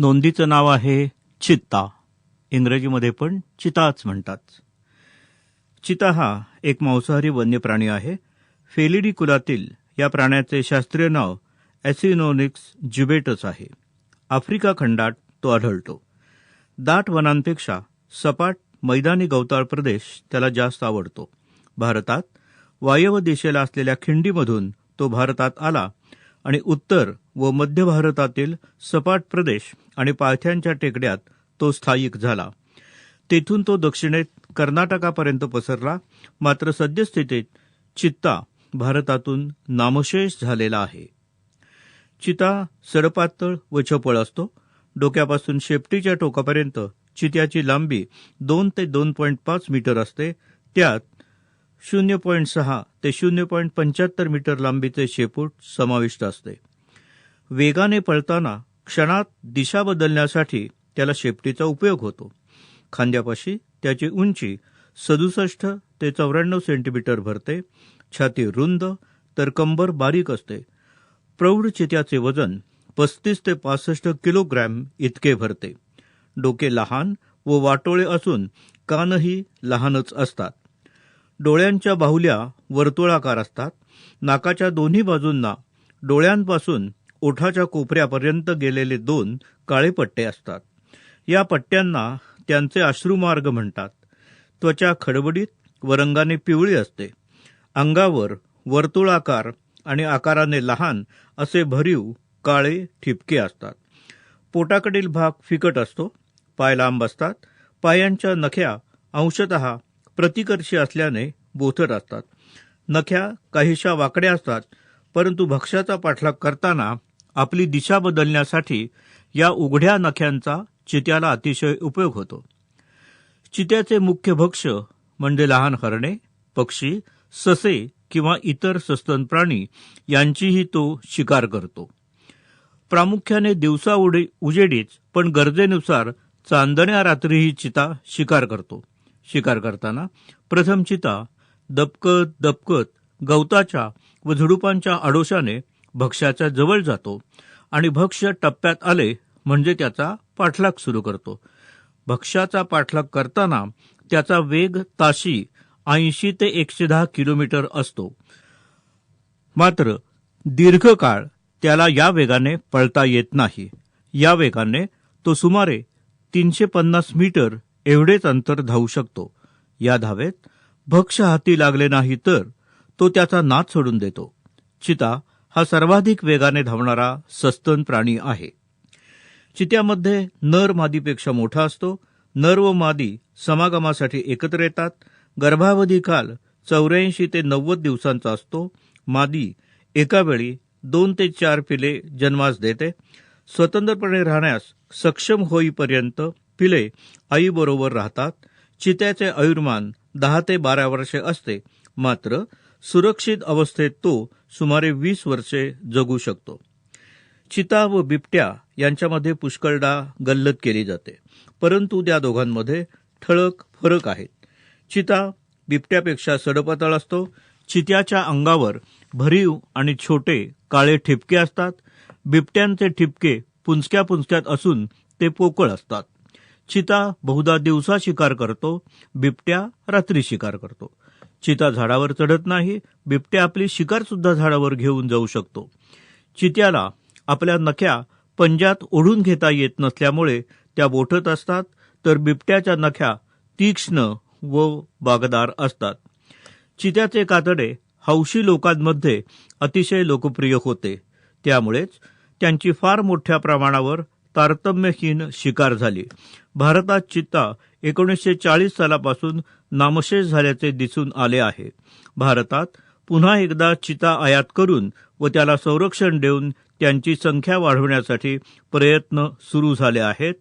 नोंदीचं नाव आहे चित्ता. इंग्रजीमध्ये पण चिताच म्हणतात. चिता हा एक मांसाहारी वन्य प्राणी आहे. फेलिडी कुलातील या प्राण्याचे शास्त्रीय नाव ॲसिनोनिक्स ज्युबेटस आहे. आफ्रिका खंडात तो आढळतो. दाट वनांपेक्षा सपाट मैदानी गवताळ प्रदेश त्याला जास्त आवडतो. भारतात वायव्य दिशेला असलेल्या खिंडीमधून तो भारतात आला आणि उत्तर व मध्य भारतातील सपाट प्रदेश आणि पायथ्यांच्या टेकड्यात तो स्थायिक झाला. तेथून तो दक्षिणेत कर्नाटकापर्यंत पसरला. मात्र सद्यस्थितीत चित्ता भारतातून नामशेष झालेला आहे. चिता सरपातळ व चपळ असतो. डोक्यापासून शेपटीच्या टोकापर्यंत चित्याची लांबी दोन ते दोन पॉईंट पाच मीटर असते. त्यात शून्य पॉईंट सहा ते शून्य पॉईंट पंच्याहत्तर मीटर लांबीचे शेपूट समाविष्ट असते. वेगाने पळताना क्षणात दिशा बदलण्यासाठी त्याला शेपटीचा उपयोग होतो. खांद्यापाशी त्याची उंची सदुसष्ट ते चौऱ्याण्णव सेंटीमीटर भरते छाती रुंद तर कंबर बारीक असते. प्रौढ चित्याचे वजन पस्तीस ते पासष्ट किलोग्रॅम इतके भरते. डोके लहान व वाटोळे असून कानही लहानच असतात. डोळ्यांच्या बाहुल्या वर्तुळाकार असतात. नाकाच्या दोन्ही बाजूंना डोळ्यांपासून ओठाच्या कोपऱ्यापर्यंत गेलेले दोन काळे पट्टे असतात. या पट्ट्यांना त्यांचे अश्रुमार्ग म्हणतात. त्वचा खडबडीत व रंगाने पिवळी असते. अंगावर वर्तुळाकार आणि आकाराने लहान असे भरीव काळे ठिपके असतात. पोटाकडील भाग फिकट असतो पाय लांब असतात पायांच्या नख्या अंशत प्रतिकर्षी असल्याने बोथट असतात. नख्या काहीशा वाकड्या असतात परंतु भक्ष्याचा पाठलाग करताना आपली दिशा बदलण्यासाठी या उघड्या नख्यांचा चित्याला अतिशय उपयोग होतो. चित्याचे मुख्य भक्ष म्हणजे लहान हरणे पक्षी ससे किंवा इतर सस्तन प्राणी यांचीही तो शिकार करतो. प्रामुख्याने दिवसा उजेडीच पण गरजेनुसार चांदण्या रात्रीही चिता शिकार करतो. शिकार करताना प्रथम चिता दबकत दबकत गवताच्या व झुडुपांच्या आडोशाने भक्ष्याच्या जवळ जातो आणि भक्ष्य टप्प्यात आले म्हणजे त्याचा पाठलाग सुरू करतो. भक्ष्याचा पाठलाग करताना त्याचा वेग ताशी ऐंशी ते एकशे दहा किलोमीटर असतो. मात्र दीर्घकाळ त्याला या वेगाने पळता येत नाही. या वेगाने तो सुमारे तीनशे पन्नास मीटर एवढेच अंतर धावू शकतो. या धावेत भक्ष हाती लागले नाही तर तो त्याचा नाच सोडून देतो. चिता हा सर्वाधिक वेगाने धावणारा सस्तन प्राणी आहे. चित्यामध्ये नर मादीपेक्षा मोठा असतो. नर व मादी समागमासाठी एकत्र येतात. गर्भावधी काल चौऱ्याऐंशी ते नव्वद दिवसांचा असतो. मादी एकावेळी दोन ते चार पिले जन्मास देते. स्वतंत्रपणे राहण्यास सक्षम होईपर्यंत पिले आईबरोबर राहतात. चित्याचे आयुर्मान दहा ते बारा वर्षे असते. मात्र सुरक्षित अवस्थेत तो सुमारे वीस वर्षे जगू शकतो. चिता व बिबट्या यांच्यामध्ये पुष्कळदा गल्लत केली जाते. परंतु त्या दोघांमध्ये ठळक फरक आहेत चिता बिबट्यापेक्षा सडपातळ असतो. चित्याच्या अंगावर भरीव आणि छोटे काळे ठिपके असतात. बिबट्यांचे ठिपके पुंचक्या पुंचक्यात असून ते पोकळ असतात. चिता बहुधा दिवसा शिकार करतो. बिबट्या रात्री शिकार करतो. चिता झाडावर चढत नाही बिबट्या आपली शिकार सुद्धा झाडावर घेऊन जाऊ शकतो. चित्याला आपल्या नख्या पंजात ओढून घेता येत नसल्यामुळे त्या बोठत असतात तर बिबट्याच्या नख्या तीक्ष्ण व बागदार असतात. चित्याचे कातडे हौशी लोकांमध्ये अतिशय लोकप्रिय होते. त्यामुळेच त्यांची फार मोठ्या प्रमाणावर तारतम्यहीन शिकार झाली. भारतात चित्ता एकोणीसशे चाळीस सालापासून नामशेष झाल्याचे दिसून आले आहे. भारतात पुन्हा एकदा चिता आयात करून व त्याला संरक्षण देऊन त्यांची संख्या वाढवण्यासाठी प्रयत्न सुरू झाले आहेत.